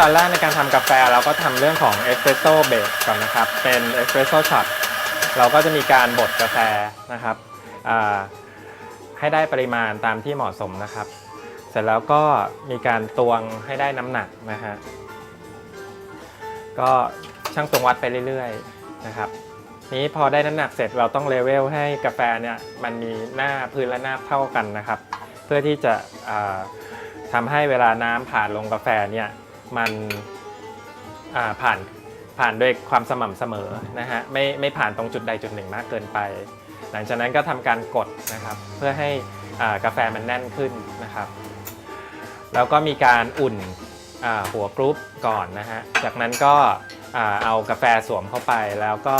ตอนแรกในการทำกาแฟเราก็ทำเรื่องของเอสเปรสโซ่เบสก่อนนะครับ เป็นเอสเปรสโซ่ช็อตเราก็จะมีการบดกาแฟนะครับให้ได้ปริมาณตามที่เหมาะสมนะครับ เสร็จแล้วก็มีการตวงให้ได้น้ำหนักนะฮะก็ช่างตวงวัดไปเรื่อยๆนะครับนี้พอได้น้ำหนักเสร็จเราต้องเลเวลให้กาแฟเนี่ยมันมีหน้าพื้นและหน้าเท่ากันนะครับ เพื่อที่จะทำให้เวลาน้ำผ่านลงกาแฟเนี่ย มันผ่านผ่านด้วยความสม่ำเสมอนะฮะไม่ไม่ผ่านตรงจุดใดจุดหนึ่งมากเกินไป หลังจากนั้นก็ทำการกดนะครับเพื่อให้กาแฟมันแน่นขึ้นนะครับ แล้วก็มีการอุ่นหัวกรุ๊ปก่อนนะฮะจากนั้นก็เอากาแฟสวมเข้าไปแล้วก็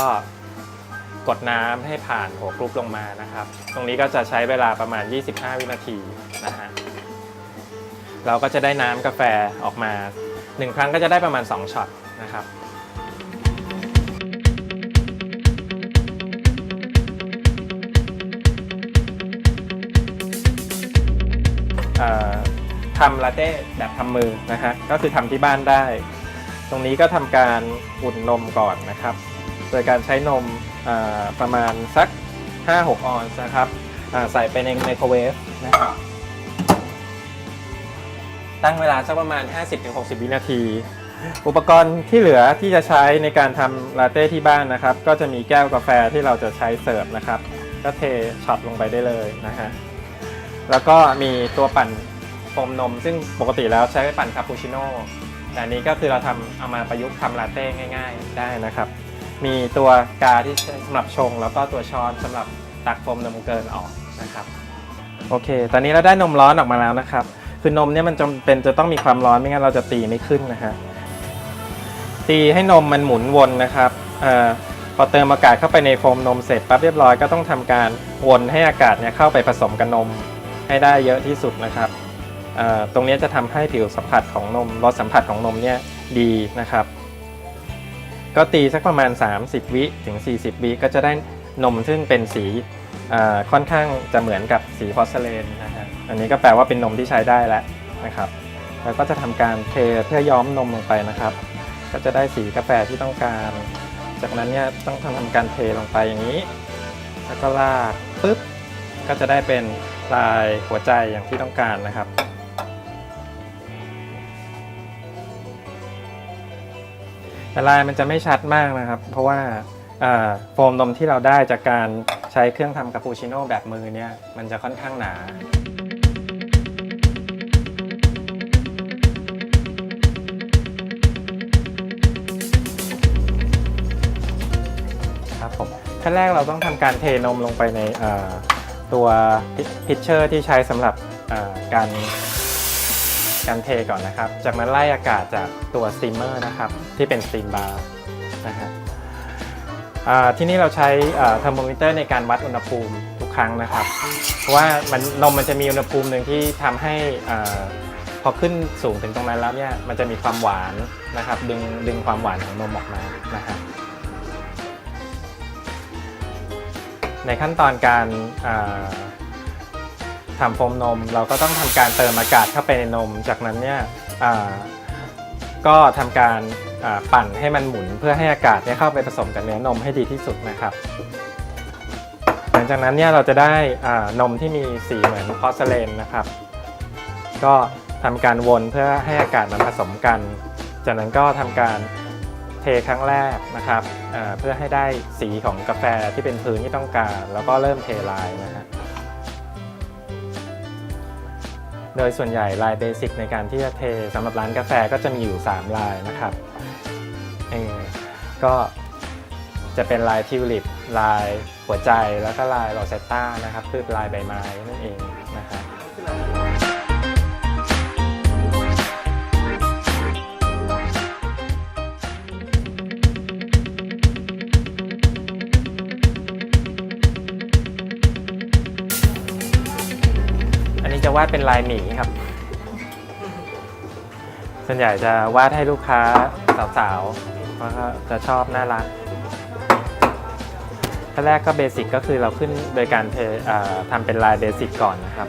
กดน้ำให้ผ่านหัวกรุ๊ปลงมานะครับ ตรงนี้ก็จะใช้เวลาประมาณ 25 วินาทีนะฮะเราก็จะได้น้ำกาแฟออกมา 1 ครั้งก็จะได้ประมาณ 2ช็อตนะครับทำลาเต้แบบทำมือนะฮะก็คือทำที่บ้านได้ ตรงนี้ก็ทำการอุ่นนมก่อนนะครับ โดยการใช้นมประมาณสัก 5-6 ออนซ์นะครับใส่ไปในไมโครเวฟนะครับ ตั้งเวลาสักประมาณ 50-60 วินาที อุปกรณ์ที่เหลือที่จะใช้ในการทำลาเต้ที่บ้านนะครับ ก็จะมีแก้วกาแฟที่เราจะใช้เสิร์ฟนะครับ ก็เทช็อตลงไปได้เลยนะฮะแล้วก็มีตัวปั่นโฟมนม ซึ่งปกติแล้วใช้ปั่นคาปูชิโน่แต่นี้ก็คือเราทำเอามาประยุกต์ทำลาเต้ง่าย ๆ ได้นะครับ มีตัวกาที่ใช้สำหรับชง แล้วก็ตัวช้อนสำหรับตักโฟมนมเกินออกนะครับ โอเค ตอนนี้เราได้นมร้อนออกมาแล้วนะครับ คือนมเนี่ยมันจำเป็นจะต้องมีความร้อนไม่งั้นเราจะตีไม่ขึ้นนะฮะตีให้นมมันหมุนวนนะครับอพอเติมอากาศเข้าไปในโฟมนมเสร็จปั๊บเรียบร้อยก็ต้องทำการวนให้อากาศเนี่ยเข้าไปผสมกับนมให้ได้เยอะที่สุดนะครับตรงนี้จะทำให้ผิวสัมผัสของนมรสสัมผัสของนมเนี่ยดีนะครับ ก็ตีสักประมาณ 30 วิถึง 40 วิก็จะได้นมซึ่งเป็นสีค่อนข้างจะเหมือนกับสีพอร์เซเลนนะฮะ อันนี้ก็แปลว่าเป็นนมที่ใช้ได้แล้วนะครับ แล้วก็จะทำการเทเพื่อย้อมนมลงไปนะครับ ก็จะได้สีกาแฟที่ต้องการ จากนั้นเนี่ยต้องทำการเทลงไปอย่างนี้ แล้วก็ลากปุ๊บก็จะได้เป็นลายหัวใจอย่างที่ต้องการนะครับแต่ลายมันจะไม่ชัดมากนะครับ เพราะว่าโฟมนมที่เราได้จากการใช้เครื่องทำคาปูชิโน่แบบมือเนี่ยมันจะค่อนข้างหนา ขั้นแรกเราต้องทำการเทนมลงไปในตัวพิชเชอร์ที่ใช้สำหรับการการเทก่อนนะครับ จากนั้นไล่อากาศจากตัวสตีมเมอร์นะครับ ที่เป็นสตีมบาร์นะฮะที่นี่เราใช้เทอร์โมมิเตอร์ในการวัดอุณหภูมิทุกครั้งนะครับ เพราะว่ามันนมมันจะมีอุณหภูมิหนึ่งที่ทำให้พอขึ้นสูงถึงตรงนั้นแล้วเนี่ยมันจะมีความหวานนะครับ ดึงดึงความหวานของนมออกมานะฮะ ในขั้นตอนการทำโฟมนม เราก็ต้องทำการเติมอากาศเข้าไปในนม จากนั้นเนี่ยก็ทำการปั่นให้มันหมุนเพื่อให้อากาศเนี่ยเข้าไปผสมกับเนื้อนมให้ดีที่สุดนะครับ หลังจากนั้นเนี่ยเราจะได้นมที่มีสีเหมือนพอร์เซเลนนะครับ ก็ทำการวนเพื่อให้อากาศมันผสมกัน จากนั้นก็ทำการ เทครั้งแรกนะครับอ่าเพื่อให้ได้สีของกาแฟที่เป็นพื้นที่ต้องการ แล้วก็เริ่มเทลายนะฮะโดยส่วนใหญ่ลายเบสิกในการที่จะเทสำหรับร้านกาแฟก็จะมีอยู่ 3 ลายนะครับก็จะเป็นลายทิวลิปลายหัวใจแล้วก็ลายโรเซตต้านะครับคือลายใบไม้นั่นเองนะครับ วาดเป็นลายหมีครับ ส่วนใหญ่จะวาดให้ลูกค้าสาวๆเพราะเขาจะชอบน่ารักขั้นแรกก็เบสิกก็คือเราขึ้นโดยการทำเป็นลายเบสิกก่อนนะครับ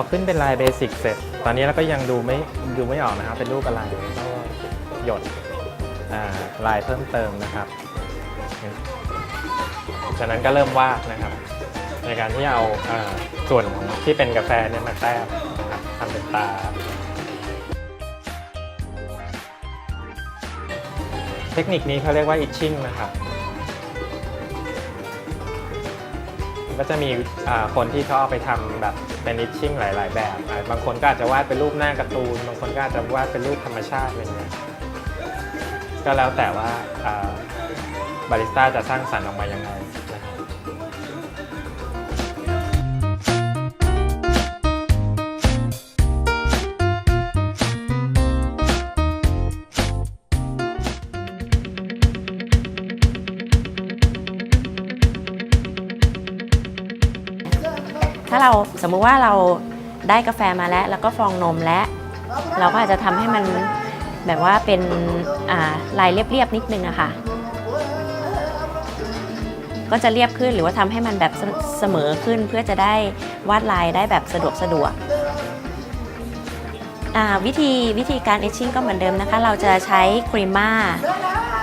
อขึ้นเป็นลายเบสิกเสร็จ ตอนนี้เราก็ยังดูไม่ดูไม่ออกนะครับ เป็นรูปอะไรก็หยดลายเพิ่มเติมนะครับจากนั้นก็เริ่มวาดนะครับ ในการที่เอาอ่าส่วนที่เป็นกาแฟเนี่ยมาแต้มนะครับทำเป็นตาเทคนิคนี้เขาเรียกว่า itching นะครับ ก็จะมีคนที่เขาเอาไปทำแบบเป็นนิชชิ่งหลาย ๆ แบบ บางคนก็อาจจะวาดเป็นรูปหน้าการ์ตูน บางคนก็อาจจะวาดเป็นรูปธรรมชาติอะไรเงี้ยก็แล้วแต่ว่าอ่าบาริสต้าจะสร้างสรรค์ออกมายังไง สมมุติว่าเราได้กาแฟมาแล้ว แล้วก็ฟองนมแล้ว เราก็อาจจะทำให้มันแบบว่าเป็นลายเรียบๆนิดนึงอะค่ะ ก็จะเรียบขึ้นหรือว่าทำให้มันแบบเสสมอขึ้นเพื่อจะได้วาดลายได้แบบสะดวกสะดวกวิธีวิธีการเอชชิ่งก็เหมือนเดิมนะคะ เราจะใช้ครีมม่า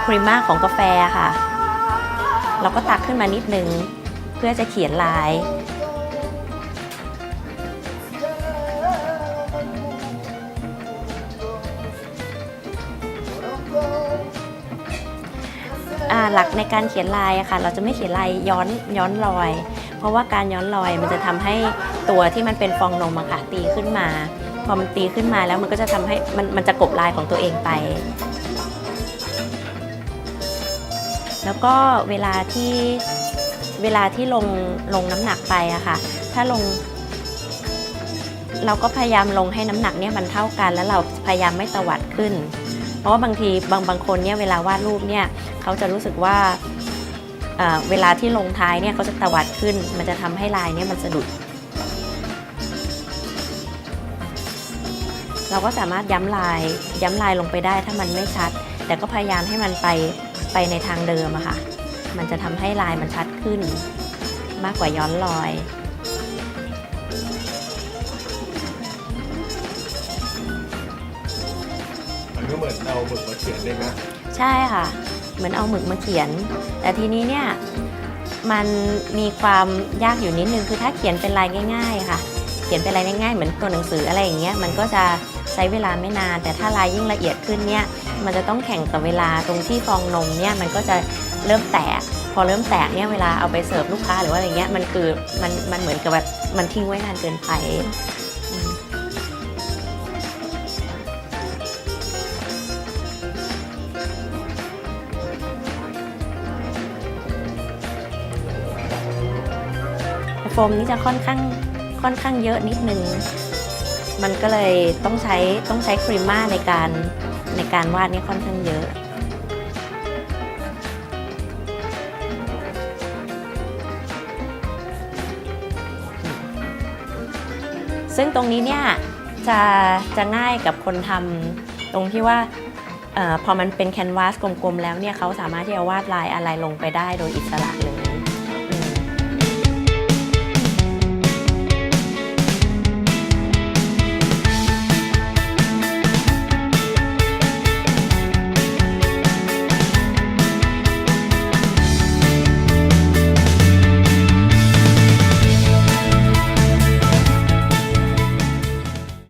ครีมม่าของกาแฟค่ะ เราก็ตักขึ้นมานิดนึง เพื่อจะเขียนลาย หลักในการเขียนลายค่ะ เราจะไม่เขียนลายย้อนย้อนรอย เพราะว่าการย้อนรอยมันจะทำให้ตัวที่มันเป็นฟองนมอะค่ะตีขึ้นมา พอมันตีขึ้นมาแล้วมันก็จะทำให้มันมันจะกบลายของตัวเองไป แล้วก็เวลาที่เวลาที่ลงลงน้ำหนักไปอะค่ะ ถ้าลง เราก็พยายามลงให้น้ำหนักเนี่ยมันเท่ากัน แล้วเราพยายามไม่ตวัดขึ้น เพราะว่าบางทีบางบางคนเนี่ยเวลาวาดรูปเนี่ยเขาจะรู้สึกว่าเเวลาที่ลงท้ายเนี่ยเขาจะตวัดขึ้น มันจะทำให้ลายเนี่ยมันสะดุด เราก็สามารถย้ำลายย้ำลายลงไปได้ถ้ามันไม่ชัด แต่ก็พยายามให้มันไปไปในทางเดิมอะค่ะ มันจะทำให้ลายมันชัดขึ้น มากกว่าย้อนรอย ก็เหมือนเอาหมึกมาเขียนเลยนะใช่ค่ะ เหมือนเอาหมึกมาเขียน แต่ทีนี้เนี่ยมันมีความยากอยู่นิดนึงคือถ้าเขียนเป็นลายง่าย ๆ ค่ะ เขียนเป็นลายง่ายๆเหมือนตัวหนังสืออะไรอย่างเงี้ยมันก็จะใช้เวลาไม่นาน แต่ถ้าลายยิ่งละเอียดขึ้นเนี่ยมันจะต้องแข่งกับเวลาตรงที่ฟองนมเนี่ยมันก็จะเริ่มแตกพอเริ่มแตกเนี่ยเวลาเอาไปเสิร์ฟลูกค้าหรือว่าอะไรเงี้ยมันคือมันมันเหมือนกับแบบมันทิ้งไว้นานเกินไป มนี้จะค่อนข้างค่อนข้างเยอะนิดนึง มันก็เลยต้องใช้ต้องใช้ครีมม่าในการในการวาดนี่ค่อนข้างเยอะซึ่งตรงนี้เนี่ยจะจะง่ายกับคนทำตรงที่ว่าเออพอมันเป็นแคนวาสกลมๆแล้วเนี่ยเขาสามารถที่จะวาดลายอะไรลงไปได้โดยอิสระเลย